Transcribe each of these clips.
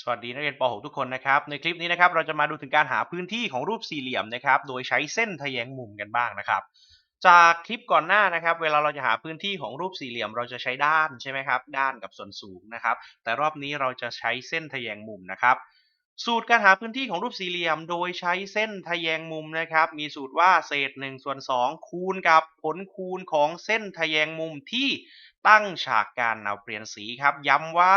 สวัสดีนักเรียนป .6 ทุกคนนะครับ ในคลิปนี้นะครับเราจะมาดูถึงการหาพื้นที่ของรูปสี่เหลี่ยมนะครับ โดยใช้เส้นทะแยงมุมกันบ้างนะครับ จากคลิปก่อนหน้านะครับ เวลาเราจะหาพื้นที่ของรูปสี่เหลี่ยม เราจะใช้ด้านใช่ไหมครับ ด้านกับส่วนสูงนะครับ แต่รอบนี้เราจะใช้เส้นทะแยงมุมนะครับ สูตรการหาพื้นที่ของรูปสี่เหลี่ยม โดยใช้เส้นทะแยงมุมนะครับ มีสูตรว่าเศษ1ส่วน2คูณกับผลคูณของเส้นทะแยงมุมที่ ตั้งฉากกันเอาเปลี่ยนสีครับ ย้ำว่า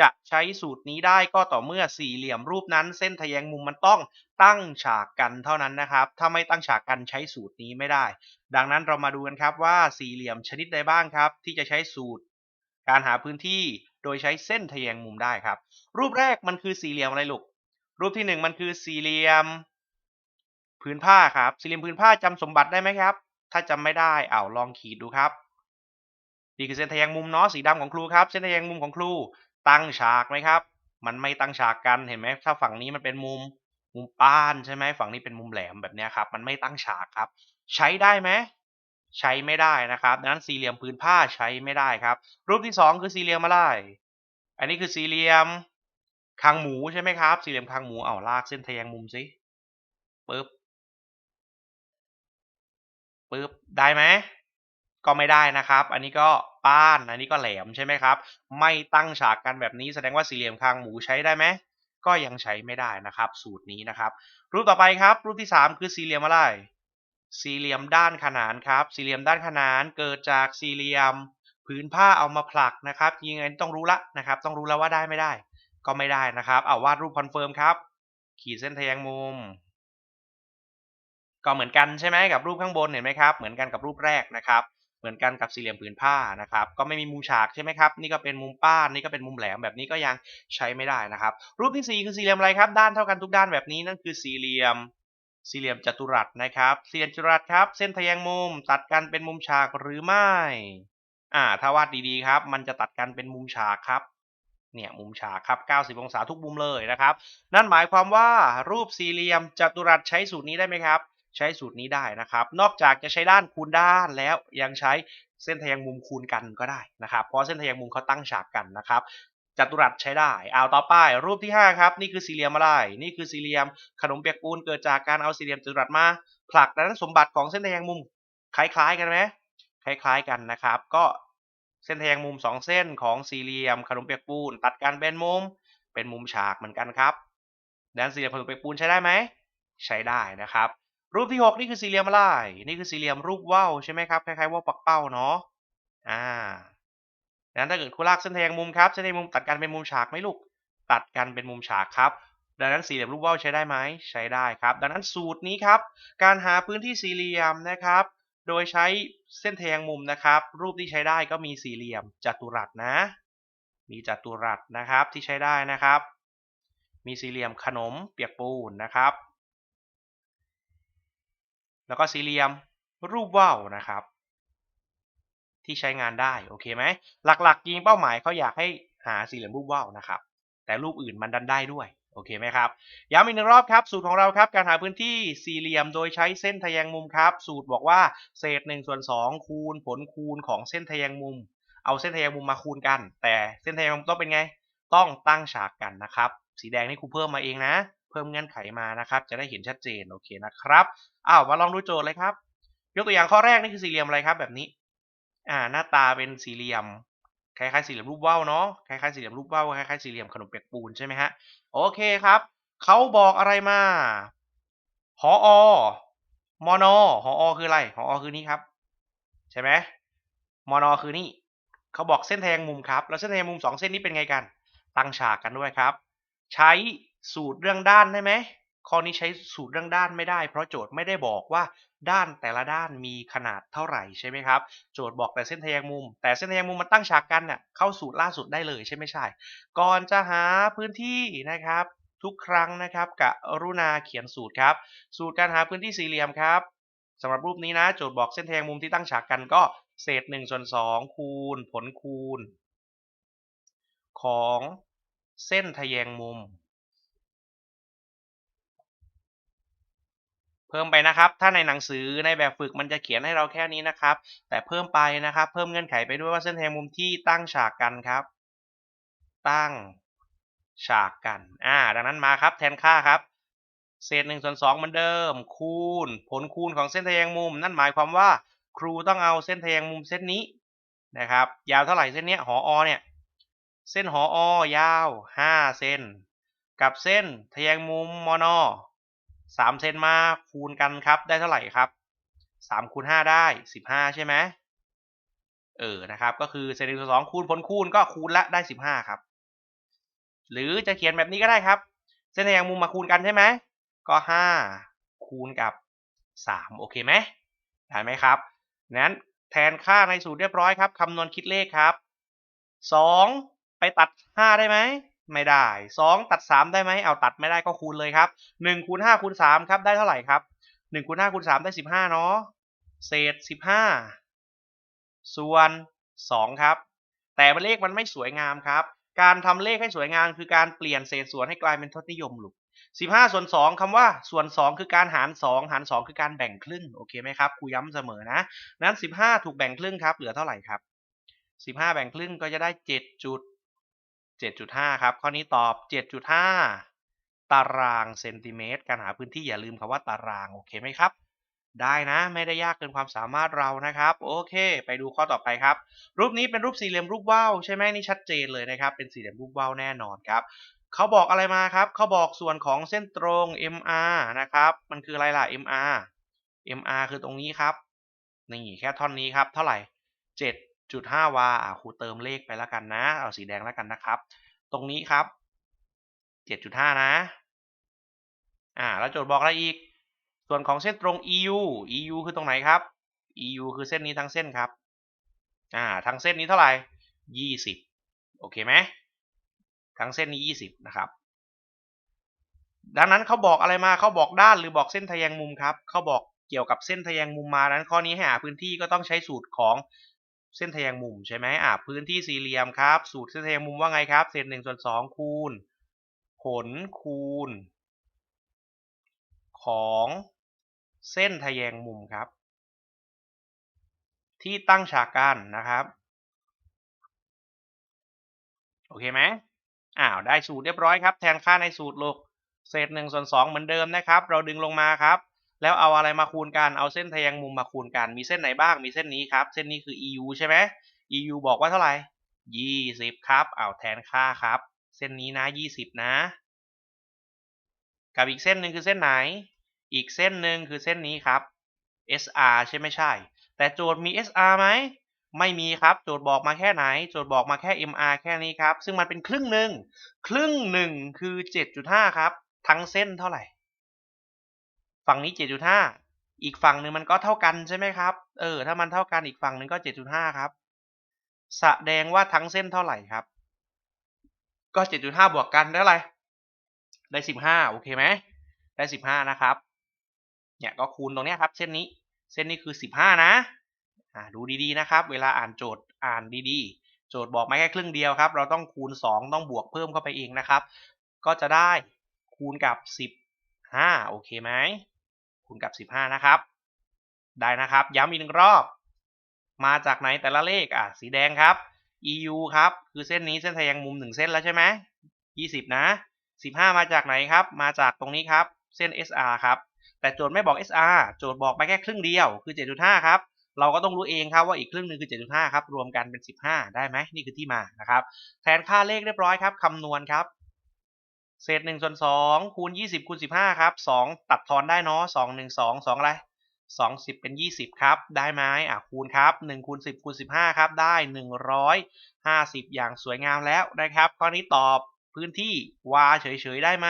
จะใช้สูตรนี้ได้ก็ต่อเมื่อสี่เหลี่ยมรูปนั้น เส้นทะแยงมุมมันต้องตั้งฉากกันเท่านั้นนะครับ ถ้าไม่ตั้งฉากกันใช้สูตรนี้ไม่ได้ ดังนั้นเรามาดูกันครับว่าสี่เหลี่ยมชนิดใดบ้างครับ ที่จะใช้สูตร การหาพื้นที่โดยใช้เส้นทะแยงมุมได้ครับ รูปแรกมันคือสี่เหลี่ยมอะไรลูกรูปที่หนึ่งมันคือสี่เหลี่ยมพื้นผ้าครับ สี่เหลี่ยมพื้นผ้าจำสมบัติได้ไหมครับ ถ้าจำไม่ได้เอาลองขีดดูครับ นี่คือเส้นทะแยงมุมเนาะสีดำของครูครับ เส้นทะแยงมุมของครูตั้งฉากไหมครับ มันไม่ตั้งฉากกันเห็นไหมถ้าฝั่งนี้มันเป็นมุมมุมป้านใช่ไหมฝั่งนี้เป็นมุมแหลมแบบนี้ครับ มันไม่ตั้งฉากครับ ใช้ได้ไหมใช้ไม่ได้นะครับดังนั้นสี่เหลี่ยมพื้นผ้าใช้ไม่ได้ครับ รูปที่สองคือสี่เหลี่ยมอะไรอันนี้คือสี่เหลี่ยมคางหมูใช่ไหมครับ สี่เหลี่ยมคางหมูเอาลากเส้นทะแยงมุมสิปึ๊บปึ๊บได้ไหมก็ไม่ได้นะครับ อันนี้ก็ ป้าน อันนี้ก็แหลมใช่ไหมครับ ไม่ตั้งฉากกันแบบนี้แสดงว่าสี่เหลี่ยมคางหมูใช้ได้ไหมก็ยังใช้ไม่ได้นะครับ สูตรนี้นะครับ รูปต่อไปครับ รูปที่ 3 คือสี่เหลี่ยมอะไร สี่เหลี่ยมด้านขนานครับ สี่เหลี่ยมด้านขนานเกิดจากสี่เหลี่ยมผืนผ้าเอามาผลักนะครับยังไงต้องรู้ละนะครับ ต้องรู้แล้วว่าได้ไม่ได้ ก็ไม่ได้นะครับเอาวาดรูปคอนเฟิร์มครับ ขีดเส้นทะแยงมุม ก็เหมือนกันใช่ไหมกับรูปข้างบนเห็นไหมครับ เหมือนกันกับรูปแรกนะครับ เหมือนกันกับสี่เหลี่ยมผืนผ้านะครับ ก็ไม่มีมุมฉากใช่ไหมครับ นี่ก็เป็นมุมป้าน นี่ก็เป็นมุมแหลมแบบนี้ก็ยังใช้ไม่ได้นะครับ รูปที่ 4 คือสี่เหลี่ยมอะไรครับ ด้านเท่ากันทุกด้านแบบนี้นั่นคือสี่เหลี่ยมสี่เหลี่ยมจัตุรัสนะครับ สี่เหลี่ยมจัตุรัสครับ เส้นทะแยงมุมตัดกันเป็นมุมฉากหรือไม่ อ่า ถ้าวาดดีๆครับ มันจะตัดกันเป็นมุมฉากครับ เนี่ยมุมฉากครับ 90 องศาทุกมุมเลยนะครับ นั่นหมายความว่ารูปสี่เหลี่ยมจัตุรัสใช้สูตรนี้ได้ไหมครับ ใช้สูตรนี้ได้นะครับ นอกจากจะใช้ด้านคูณด้านแล้วยังใช้เส้นทะแยงมุมคูณกันก็ได้นะครับ เพราะเส้นทะแยงมุมเขาตั้งฉากกันนะครับจัตุรัสใช้ได้เอาต่อไปรูปที่ 5 ครับ นี่คือสี่เหลี่ยมอะไร นี่คือสี่เหลี่ยม ขนมเปียกปูนเกิดจากการเอาสี่เหลี่ยมจัตุรัสมา ผลักดังนั้นสมบัติของเส้นทะแยงมุมคล้ายๆกันไหมคล้ายๆกันนะครับ ก็เส้นทะแยงมุม 2 เส้นของสี่เหลี่ยม ขนมเปียกปูน ตัดกันเป็นมุม เป็นมุมฉากเหมือนกันครับดังนั้นสี่เหลี่ยมขนมเปียกปูนใช้ได้ไหมใช้ได้นะครับ รูปที่ 6 นี่คือสี่เหลี่ยมอะไร นี่คือสี่เหลี่ยมรูปว่าวใช่ไหมครับ คล้ายๆว่าวปักเป้าเนาะ อ่าดังนั้นถ้าเกิดคุณลากเส้นทแยงมุมครับ เส้นทะแยงมุมตัดกันเป็นมุมฉากไหมลูก ตัดกันเป็นมุมฉากครับ ดังนั้นสี่เหลี่ยมรูปว่าวใช้ได้ไหม ใช้ได้ครับ ดังนั้นสูตรนี้ครับ การหาพื้นที่สี่เหลี่ยมนะครับ โดยใช้เส้นทแยงมุมนะครับ รูปที่ใช้ได้ก็มีสี่เหลี่ยมจัตุรัสนะ มีจัตุรัสนะครับที่ใช้ได้นะครับ มีสี่เหลี่ยมขนมเปียกปูนนะครับ แล้วก็สี่เหลี่ยมรูปว่าวนะครับ ที่ใช้งานได้โอเคไหมหลักๆยิงเป้าหมายเขาอยากให้หาสี่เหลี่ยมรูปว่าวนะครับ แต่รูปอื่นมันดันได้ด้วยโอเคไหมครับย้ำอีกหนึ่งรอบครับสูตรของเราครับการหาพื้นที่สี่เหลี่ยมโดยใช้เส้นทะแยงมุมครับ สูตรบอกว่าเศษ1ส่วน2คูณผลคูณของเส้นทะแยงมุม เอาเส้นทะแยงมุมมาคูณกัน แต่เส้นทะแยงมุมต้องเป็นไง ต้องตั้งฉากกันนะครับ สีแดงนี่ครูเพิ่มมาเองนะ เพิ่มเงื่อนไขมานะครับ จะได้เห็นชัดเจนโอเคนะครับอ้าวมาลองดูโจทย์เลยครับ ยกตัวอย่างข้อแรกนี่คือสี่เหลี่ยมอะไรครับแบบนี้ อ่า หน้าตาเป็นสี่เหลี่ยมคล้ายๆสี่เหลี่ยมรูปว่าวเนาะคล้ายๆสี่เหลี่ยมรูปว่าวคล้ายๆสี่เหลี่ยมขนมเปียกปูนใช่ไหมฮะโอเคครับเขาบอกอะไรมาหออมอนอหออคืออะไรหออคือนี้ครับ ใช่ไหมมอนอคือนี่เขาบอกเส้นแทงมุมครับ แล้วเส้นแทงมุมสองเส้นนี้เป็นไงกัน ตั้งฉากกันด้วยครับ ใช้ สูตรเรื่องด้านได้ไหมข้อนี้ใช้สูตรเรื่องด้านไม่ได้ เพราะโจทย์ไม่ได้บอกว่าด้านแต่ละด้านมีขนาดเท่าไหร่ใช่ไหมครับ โจทย์บอกแต่เส้นทะแยงมุม แต่เส้นทะแยงมุมมันตั้งฉากกันน่ะเข้าสูตรล่าสุดได้เลยใช่ไม่ใช่ ก่อนจะหาพื้นที่นะครับ ทุกครั้งนะครับกรุณาเขียนสูตรครับ สูตรการหาพื้นที่สี่เหลี่ยมครับสำหรับรูปนี้นะ โจทย์บอกเส้นทะแยงมุมที่ตั้งฉากกันก็เศษ1ส่วน2คูณ ผลคูณ ของเส้นทะแยงมุม พิ่มไปนะครับ ถ้าในหนังสือในแบบฝึกมันจะเขียนให้เราแค่นี้นะครับ แต่เพิ่มไปนะครับ เพิ่มเงื่อนไขไปด้วยว่าเส้นแยงมุมที่ตั้งฉากกันครับ ตั้งฉากกัน อ่า ดังนั้นมาครับ แทนค่าครับ เศษหนึ่งส่วนสองเหมือนเดิม คูณ ผลคูณของเส้นทแยงมุม นั่นหมายความว่า ครูต้องเอาเส้นทแยงมุมเส้นนี้นะครับ ยาวเท่าไหร่เส้นเนี้ยหออเนี่ย เส้นหออยาวห้าเซนกับเส้นทแยงมุมมอนอ สามเซนมาคูณกันครับได้เท่าไหร่ครับสามคูณห้าได้สิบห้าใช่ไหมเออนะครับก็คือเศษหนึ่งส่วนสองคูณผลคูณก็คูณละได้สิบห้าครับ หรือจะเขียนแบบนี้ก็ได้ครับ เส้นแยงมุมมาคูณกันใช่ไหมก็ห้าคูณกับสามโอเคไหมได้ไหมครับนั้นแทนค่าในสูตรเรียบร้อยครับคำนวณคิดเลขครับสองไปตัดห้าได้ไหม ไม่ได้สองตัดสามได้ไหมเอาตัดไม่ได้ก็คูณเลยครับหนึ่งคูณห้าคูณสามครับได้เท่าไหร่ครับหนึ่งคูณห้าคูณสามได้สิบห้าเนาะเศษสิบห้าส่วนสองครับ แต่เลขมันไม่สวยงามครับ การทำเลขให้สวยงามคือการเปลี่ยนเศษส่วนให้กลายเป็นทศนิยมลูกสิบห้าส่วนสองคำว่าส่วนสองคือการหารสองหารสองคือการแบ่งครึ่งโอเคไหมครับครูย้ำเสมอนะนั้นสิบห้าถูกแบ่งครึ่งครับเหลือเท่าไหร่ครับสิบห้าแบ่งครึ่งก็จะได้เจ็ด จุดเจ็ดจุดห้าครับ ข้อนี้ตอบเจ็ดจุดห้าตารางเซนติเมตร การหาพื้นที่อย่าลืมคำว่าตาราง โอเคไหมครับ ได้นะ ไม่ได้ยากเกินความสามารถเรานะครับ โอเค ไปดูข้อต่อไปครับ รูปนี้เป็นรูปสี่เหลี่ยมรูปว่าวใช่ไหมนี่ชัดเจนเลยนะครับ เป็นสี่เหลี่ยมรูปว่าวแน่นอนครับเขาบอกอะไรมาครับ เขาบอกส่วนของเส้นตรง MR นะครับ มันคืออะไรล่ะ MR MR คือตรงนี้ครับ นี่แค่ท่อนนี้ครับ เท่าไหร่ 7.5วาอ่าครูเติมเลขไปแล้วกันนะ เอาสีแดงแล้วกันนะครับ ตรงนี้ครับ7.5นะ อ่า แล้วโจทย์บอกอะไรอีก ส่วนของเส้นตรง EU EU คือตรงไหนครับ EU คือเส้นนี้ทั้งเส้นครับ อ่า ทั้งเส้นนี้เท่าไหร่20โอเคไหมทั้งเส้นนี้20นะครับ ดังนั้นเขาบอกอะไรมาเขาบอกด้านหรือบอกเส้นทะแยงมุมครับเขาบอกเกี่ยวกับเส้นทะแยงมุมมาดังนั้นข้อนี้ให้หาพื้นที่ก็ต้องใช้สูตรของ เส้นทแยงมุมใช่ไหมอ่าพื้นที่สี่เหลี่ยมครับ สูตรเส้นทแยงมุมว่าไงครับ เศษหนึ่งส่วนสองคูณ ผลคูณ ของเส้นทแยงมุมครับ ที่ตั้งฉากกันนะครับ โอเคไหมอ้าวได้สูตรเรียบร้อยครับ แทนค่าในสูตรลูกเศษหนึ่งส่วนสองเหมือนเดิมนะครับ เราดึงลงมาครับ แล้วเอาอะไรมาคูณกัน เอาเส้นทแยงมุมมาคูณกัน มีเส้นไหนบ้าง มีเส้นนี้ครับ เส้นนี้คือ EU ใช่ไหม EU บอกว่าเท่าไหร่ยี่สิบครับเอาแทนค่าครับ เส้นนี้นะยี่สิบนะ กับอีกเส้นหนึ่งคือเส้นไหน อีกเส้นหนึ่งคือเส้นนี้ครับ SR ใช่ไม่ใช่ แต่โจทย์มี SR ไหม ไม่มีครับ โจทย์บอกมาแค่ไหน โจทย์บอกมาแค่ MR แค่นี้ครับ ซึ่งมันเป็นครึ่งหนึ่ง ครึ่งหนึ่งคือ 7.5 ครับ ทั้งเส้นเท่าไหร่ ฝั่งนี้ 7.5 อีกฝั่งหนึ่งมันก็เท่ากันใช่ไหมครับ เออ ถ้ามันเท่ากันอีกฝั่งหนึ่งก็ 7.5 ครับ แสดงว่าทั้งเส้นเท่าไหร่ครับ ก็ 7.5 บวกกันได้อะไร ได้ 15 โอเคไหม ได้ 15 นะครับ เนี่ยก็คูณตรงนี้ครับ เส้นนี้ เส้นนี้คือ 15 นะ อ่า ดูดีๆ นะครับ เวลาอ่านโจทย์ อ่านดีๆ โจทย์บอกมาแค่ครึ่งเดียวครับ เราต้องคูณ 2 ต้องบวกเพิ่มเข้าไปเองนะครับ ก็จะได้คูณกับ15โอเคไหม ณกับ 15 นะครับ ได้นะครับ ย้ำอีกหนึ่งรอบ มาจากไหนแต่ละเลขอะสีแดงครับ EU ครับ คือเส้นนี้เส้นทะแยงมุม 1 เส้นแล้วใช่ไหม20 นะ 15 มาจากไหนครับ มาจากตรงนี้ครับ เส้น SR ครับ แต่โจทย์ไม่บอก SR โจทย์บอกไปแค่ครึ่งเดียว คือ 7.5 ครับ เราก็ต้องรู้เองครับว่าอีกครึ่งหนึ่งคือ 7.5 ครับ รวมกันเป็น 15 ได้ไหมนี่คือที่มานะครับ แทนค่าเลขเรียบร้อยครับคำนวณครับ เศษ1ส่วน2คูณ20คูณ15ครับ2ตัดทอนได้เนาะ2 1 2 2อะไร2 10เป็น20ครับ ได้ไหมอะคูณครับ1คูณ10คูณ15ครับ ได้150อย่างสวยงามแล้วนะครับ ข้อนี้ตอบพื้นที่วาเฉยๆได้ไหม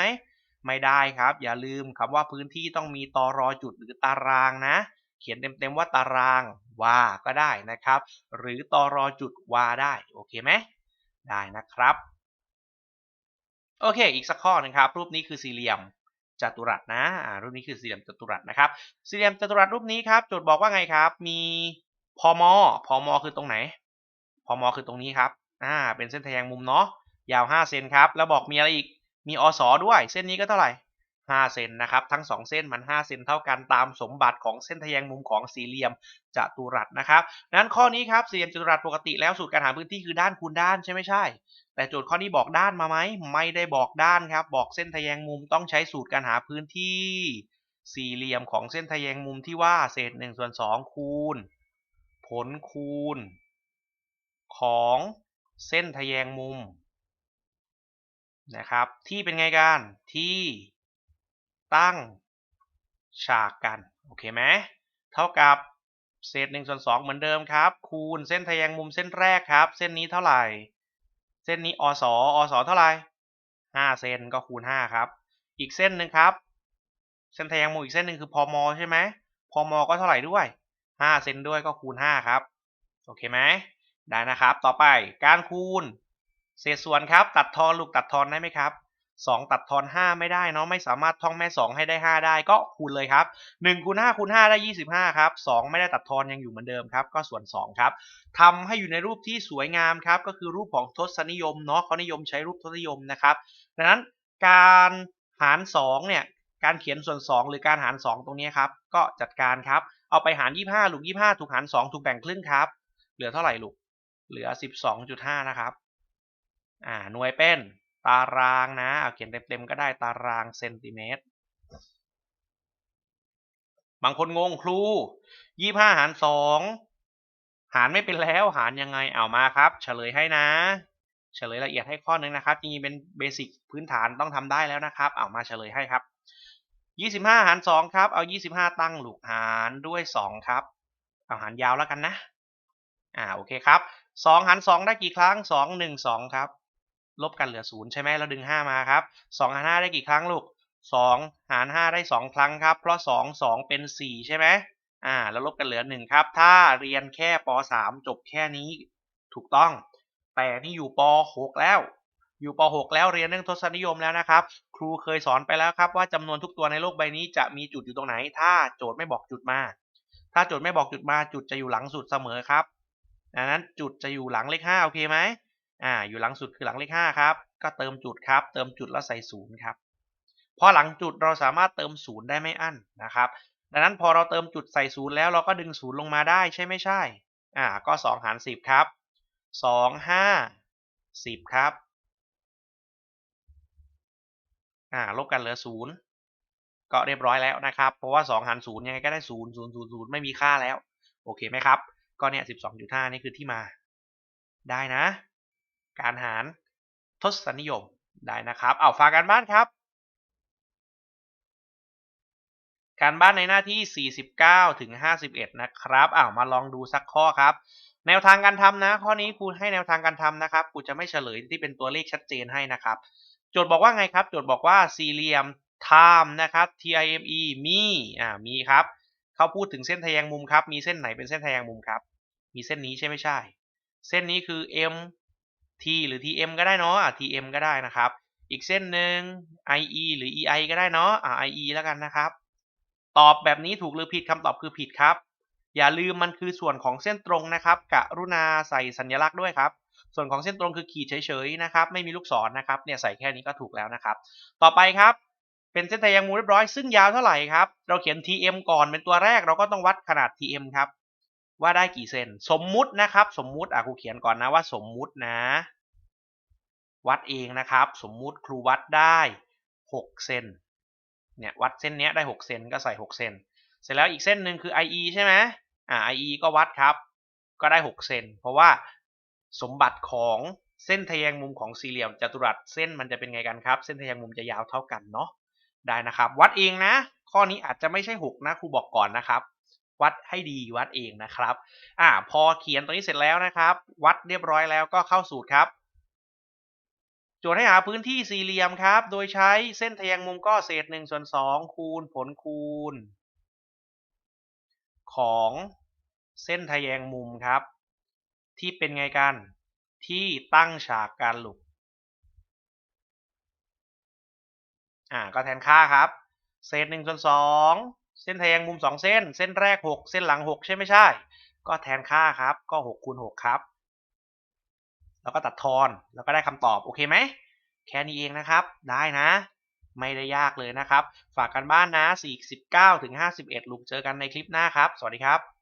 ไม่ได้ครับ อย่าลืมคำว่าพื้นที่ต้องมีตอรอจุดหรือตารางนะ เขียนเต็มๆว่าตารางวาก็ได้นะครับ หรือตอรอจุดวาได้ โอเคไหมได้นะครับ โอเค อีกสักข้อหนึงครับ รูปนี้คือสี่เหลี่ยมจัตุรัสนะรูปนี้คือสี่เหลี่ยมจัตุรัสนะครับ สี่เหลี่ยมจัตุรัสรูปนี้ครับ โจทย์บอกว่าไงครับ มีพมอพมอคือตรงไหนพมอคือตรงนี้ครับ อ่า เป็นเส้นทะแยงมุมเนาะ ยาว 5 เซนครับ แล้วบอกมีอะไรอีก มีอสอด้วย เส้นนี้ก็เท่าไหร่ 5 เซนนะครับ ทั้ง 2 เส้นมัน 5 เซนเท่ากันตามสมบัติของเส้นทแยงมุมของสี่เหลี่ยมจัตุรัสนะครับนั้นข้อนี้ครับสี่เหลี่ยมจัตุรัสปกติแล้วสูตรการหาพื้นที่คือด้านคูณด้านใช่ไม่ใช่ แต่โจทย์ข้อนี้บอกด้านมาไหมไม่ได้บอกด้านครับ บอกเส้นทแยงมุมต้องใช้สูตรการหาพื้นที่สี่เหลี่ยมของเส้นทแยงมุมที่ว่าเศษ1ส่วน2คูณ ผลคูณ ของเส้นทแยงมุมนะครับที่เป็นไงกันที่ ตั้งฉากกัน โอเคไหมเท่ากับเศษ1ส่วน2เหมือนเดิมครับ คูณเส้นทแยงมุมเส้นแรกครับ เส้นนี้เท่าไหร่ เส้นนี้อสอสเท่าไหร่5เซนก็คูณ5ครับ อีกเส้นหนึ่งครับ เส้นทแยงมุมอีกเส้นหนึ่งคือพมใช่ไหมพมก็เท่าไหร่ด้วย5เซนด้วยก็คูณ5ครับ โอเคไหมได้นะครับ ต่อไปการคูณ เศษส่วนครับ ตัดทอนลูกตัดทอนได้ไหมครับ 2 ตัดทอน 5 ไม่ได้เนาะไม่สามารถท่องแม่ 2 ให้ได้ 5 ได้ก็คูณเลยครับ1คูณ5คูณ5ได้ 25ครับ2ไม่ได้ตัดทอนยังอยู่เหมือนเดิมครับก็ส่วน2ครับทำให้อยู่ในรูปที่สวยงามครับก็คือรูปของทศนิยมเนาะเขานิยมใช้รูปทศนิยมนะครับดังนั้นการหาร2เนี่ยการเขียนส่วน 2 หรือการหาร 2 ตรงนี้ครับก็จัดการครับเอาไปหาร 25ลูก25 ถูกหาร 2 ถูกแบ่งครึ่งครับ เหลือเท่าไหร่ลูกเหลือ 12.5 นะครับ อ่า หน่วยเป็น ตารางนะเอาเขียนเต็มๆก็ได้ตารางเซนติเมตร บางคนงงครูยี่ห้าหารสองหารไม่เป็นแล้วหารยังไงเอามาครับ เฉลยให้นะ เฉลยละเอียดให้ข้อนึงนะครับจริงๆเป็นเบสิกพื้นฐานต้องทำได้แล้วนะครับ เอามาเฉลยให้ครับยี่สิบห้าหารสองครับเอายี่สิบห้าตั้งลูกหารด้วยสองครับ เอาหารยาวแล้วกันนะอ่าโอเคครับสองหารสองได้กี่ครั้งสองหนึ่งสองครับ ลบกันเหลือศูนย์ใช่ไหมเราดึงห้ามาครับสองหารห้าได้กี่ครั้งลูกสองหารห้าได้สองครั้งครับ เพราะสองสองเป็นสี่ใช่ไหมอ่าแล้วลบกันเหลือหนึ่งครับ ถ้าเรียนแค่ปสามจบแค่นี้ถูกต้อง แต่นี่อยู่ปหกแล้ว อยู่ปหกแล้วเรียนเรื่องทศนิยมแล้วนะครับ ครูเคยสอนไปแล้วครับว่าจำนวนทุกตัวในโลกใบนี้จะมีจุดอยู่ตรงไหน ถ้าโจทย์ไม่บอกจุดมา ถ้าโจทย์ไม่บอกจุดมาจุดจะอยู่หลังสุดเสมอครับดังนั้นจุดจะอยู่หลังเลขห้าโอเคไหม อ่าอยู่หลังสุดคือหลังเลขห้าครับก็เติมจุดครับ เติมจุดแล้วใส่ศูนย์ครับพอหลังจุดเราสามารถเติมศูนย์ได้ไม่อั้นนะครับ ดังนั้นพอเราเติมจุดใส่ศูนย์แล้วเราก็ดึงศูนย์ลงมาได้ใช่ไม่ใช่อ่าก็สองหารสิบครับสองห้าสิบครับอ่าลบกันเหลือศูนย์ก็เรียบร้อยแล้วนะครับ เพราะว่าสองหารศูนย์ยังไงก็ได้ศูนย์ศูนย์ศูนย์ศูนย์ไม่มีค่าแล้ว โอเคไหมครับ ก็เนี่ยสิบสองจุดห้านี่คือที่มาได้นะ การหารทศนิยมได้นะครับเอาฝากการบ้านครับ การบ้านในหน้าที่ 49 ถึง 51 นะครับอ้าวมาลองดูสักข้อครับ แนวทางการทำนะ ข้อนี้ครูให้แนวทางการทำนะครับครูจะไม่เฉลยที่เป็นตัวเลขชัดเจนให้นะครับ โจทย์บอกว่าไงครับ โจทย์บอกว่าสี่เหลี่ยม time นะครับ time มีอ่ามีครับเขาพูดถึงเส้นทแยงมุมครับ มีเส้นไหนเป็นเส้นทแยงมุมครับ มีเส้นนี้ใช่ไม่ใช่ เส้นนี้คือ m t หรือ tm ก็ได้เนาะ tm ก็ได้นะครับ อีกเส้นหนึ่ง ie หรือ ei ก็ได้เนาะอ่า ie แล้วกันนะครับ ตอบแบบนี้ถูกหรือผิดคำตอบคือผิดครับ อย่าลืมมันคือส่วนของเส้นตรงนะครับกะรุณาใส่สัญลักษณ์ด้วยครับ ส่วนของเส้นตรงคือขีดเฉยๆนะครับ ไม่มีลูกศรนะครับ เนี่ยใส่แค่นี้ก็ถูกแล้วนะครับ ต่อไปครับเป็นเส้นทแยงมุมเรียบร้อยซึ่งยาวเท่าไหร่ครับ เราเขียน tm ก่อนเป็นตัวแรกเราก็ต้องวัดขนาด tm ครับ ว่าได้กี่เซนสมมุตินะครับ สมมุติอะครูเขียนก่อนนะว่าสมมุตินะ วัดเองนะครับ สมมุติครูวัดได้6เซนเนี่ยวัดเส้นนี้ได้6เซนก็ใส่6เซนเสร็จแล้วอีกเส้นหนึ่งคือ IE ใช่ไหมอ่า IE ก็วัดครับ ก็ได้6เซนเพราะว่าสมบัติของเส้นทแยงมุมของสี่เหลี่ยมจัตุรัสเส้นมันจะเป็นไงกันครับ เส้นทแยงมุมจะยาวเท่ากันเนาะได้นะครับ วัดเองนะ ข้อนี้อาจจะไม่ใช่ 6 นะครูบอกก่อนนะครับ วัดให้ดีวัดเองนะครับอ่าพอเขียนตรงนี้เสร็จแล้วนะครับ วัดเรียบร้อยแล้วก็เข้าสูตรครับโจทย์ให้หาพื้นที่สี่เหลี่ยมครับ โดยใช้เส้นทแยงมุมก็เศษ1ส่วน2คูณผลคูณ ของเส้นทแยงมุมครับ ที่เป็นไงกันที่ตั้งฉากการหลุกอ่าก็แทนค่าครับ เศษ1ส่วน2 เส้นทแยงมุม 2 เส้น เส้นแรก 6 เส้นหลัง 6 ใช่ไม่ใช่ ก็แทนค่าครับ ก็6คูณ6ครับ แล้วก็ตัดทอน แล้วก็ได้คำตอบ โอเคไหม แค่นี้เองนะครับ ได้นะ ไม่ได้ยากเลยนะครับ ฝากกันบ้านนะ 49ถึง51 ลุงเจอกันในคลิปหน้าครับ สวัสดีครับ